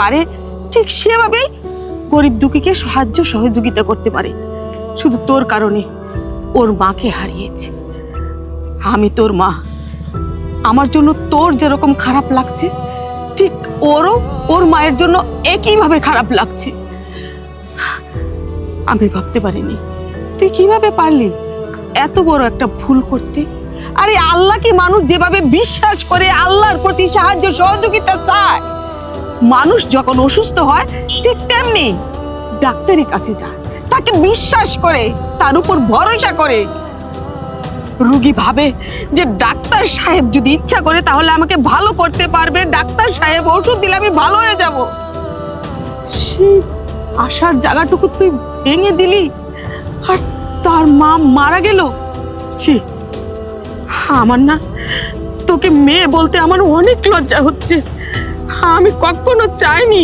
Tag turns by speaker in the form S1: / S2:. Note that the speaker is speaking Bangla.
S1: পারে, ঠিক সেভাবেই গরিব দুঃখীকে সাহায্য সহযোগিতা করতে পারে। শুধু তোর কারণে ওর মাকে হারিয়েছে। আমি তোর মা। আমার জন্য তোর যেরকম খারাপ লাগছে, ঠিক ওরও ওর মায়ের জন্য একইভাবে খারাপ লাগছে। আমি ভাবতে পারিনি। তুই কীভাবে পারলি এত বড় একটা ভুল করতে? আরে আল্লাহ কি মানুষ যেভাবে বিশ্বাস করে, আল্লাহর প্রতি সাহায্য সহযোগিতা চায়? মানুষ যখন অসুস্থ হয়, ঠিক তেমনি ডাক্তারের কাছে যায়। তাকে বিশ্বাস করে, তার উপর ভরসা করে। রুগী ভাবে যে ডাক্তার সাহেব যদি ইচ্ছা করে, তাহলে আমাকে ভালো করতে পারবে। ডাক্তার সাহেব, ওষুধ দিলে আমি ভালো হয়ে যাব। সেই আশার জায়গাটুকু তুই ভেঙে দিলি, আর তার মা মারা গেল। ছি, আমার না, তোকে মেয়ে বলতে আমার অনেক লজ্জা হচ্ছে। আমি কখনো চাইনি।